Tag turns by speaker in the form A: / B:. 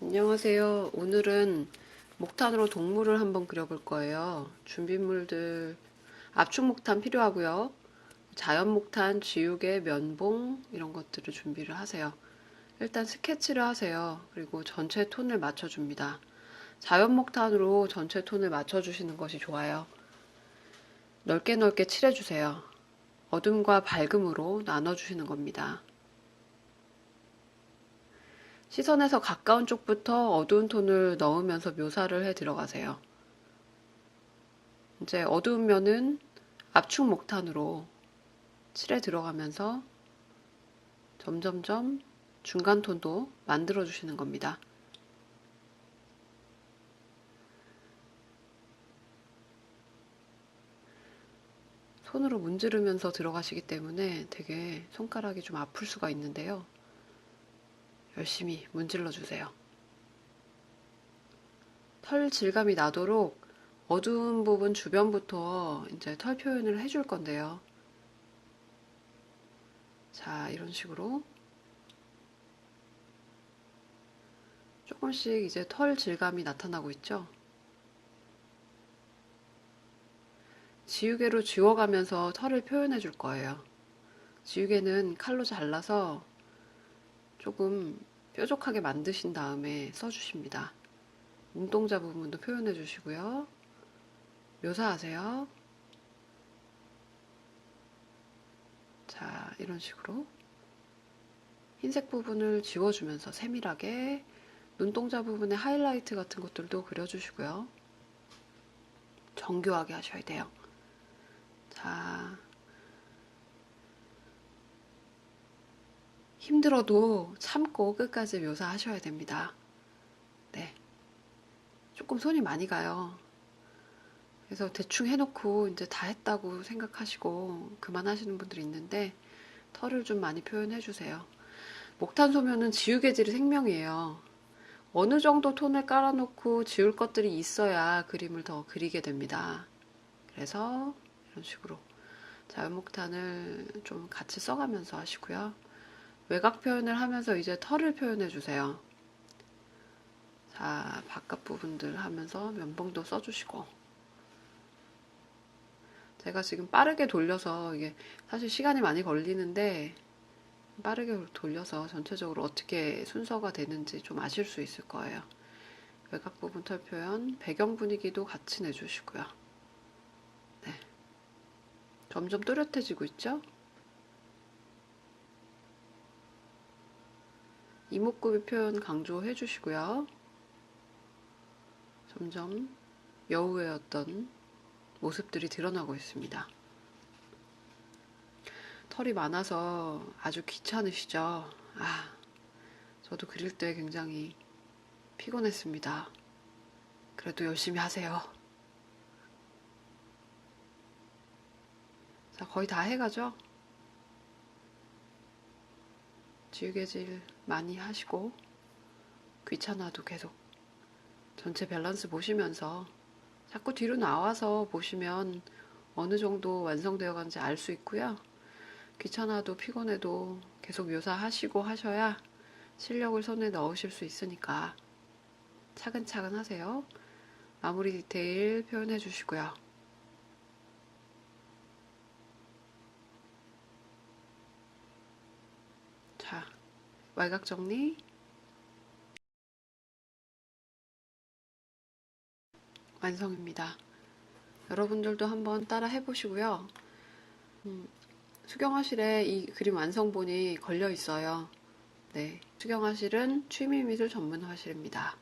A: 안녕하세요. 오늘은 목탄으로 동물을 한번 그려볼 거예요. 준비물들 압축 목탄 필요하고요. 자연 목탄, 지우개, 면봉 이런 것들을 준비를 하세요. 일단 스케치를 하세요. 그리고 전체 톤을 맞춰줍니다. 자연 목탄으로 전체 톤을 맞춰주시는 것이 좋아요. 넓게 넓게 칠해주세요. 어둠과 밝음으로 나눠주시는 겁니다. 시선에서 가까운 쪽부터 어두운 톤을 넣으면서 묘사를 해 들어가세요. 이제 어두운 면은 압축 목탄으로 칠해 들어가면서 점점점 중간 톤도 만들어 주시는 겁니다. 손으로 문지르면서 들어가시기 때문에 되게 손가락이 좀 아플 수가 있는데요. 열심히 문질러 주세요. 털 질감이 나도록 어두운 부분 주변부터 이제 털 표현을 해줄 건데요. 자, 이런 식으로 조금씩 이제 털 질감이 나타나고 있죠. 지우개로 지워가면서 털을 표현해 줄 거예요. 지우개는 칼로 잘라서 조금 뾰족하게 만드신 다음에 써주십니다. 눈동자 부분도 표현해 주시고요. 묘사하세요. 자, 이런 식으로 흰색 부분을 지워주면서 세밀하게 눈동자 부분에 하이라이트 같은 것들도 그려주시고요. 정교하게 하셔야 돼요. 자, 힘들어도 참고 끝까지 묘사하셔야 됩니다. 네. 조금 손이 많이 가요. 그래서 대충 해놓고 이제 다 했다고 생각하시고 그만하시는 분들이 있는데 털을 좀 많이 표현해 주세요. 목탄 소면은 지우개질이 생명이에요. 어느 정도 톤을 깔아놓고 지울 것들이 있어야 그림을 더 그리게 됩니다. 그래서 이런 식으로 자연목탄을 좀 같이 써가면서 하시고요. 외곽 표현을 하면서 이제 털을 표현해 주세요. 자, 바깥 부분들 하면서 면봉도 써주시고. 제가 지금 빠르게 돌려서 이게 사실 시간이 많이 걸리는데 빠르게 돌려서 전체적으로 어떻게 순서가 되는지 좀 아실 수 있을 거예요. 외곽 부분 털 표현, 배경 분위기도 같이 내주시고요. 네. 점점 또렷해지고 있죠? 이목구비 표현 강조해 주시고요. 점점 여우의 어떤 모습들이 드러나고 있습니다. 털이 많아서 아주 귀찮으시죠? 아, 저도 그릴 때 굉장히 피곤했습니다. 그래도 열심히 하세요. 자, 거의 다 해가죠? 지우개질 많이 하시고 귀찮아도 계속 전체 밸런스 보시면서 자꾸 뒤로 나와서 보시면 어느 정도 완성되어 간지 알 수 있고요. 귀찮아도 피곤해도 계속 묘사하시고 하셔야 실력을 손에 넣으실 수 있으니까 차근차근 하세요. 마무리 디테일 표현해 주시고요. 자, 외곽 정리. 완성입니다. 여러분들도 한번 따라 해보시고요. 음, 수경화실에 이 그림 완성본이 걸려 있어요. 네, 수경화실은 취미미술 전문 화실입니다.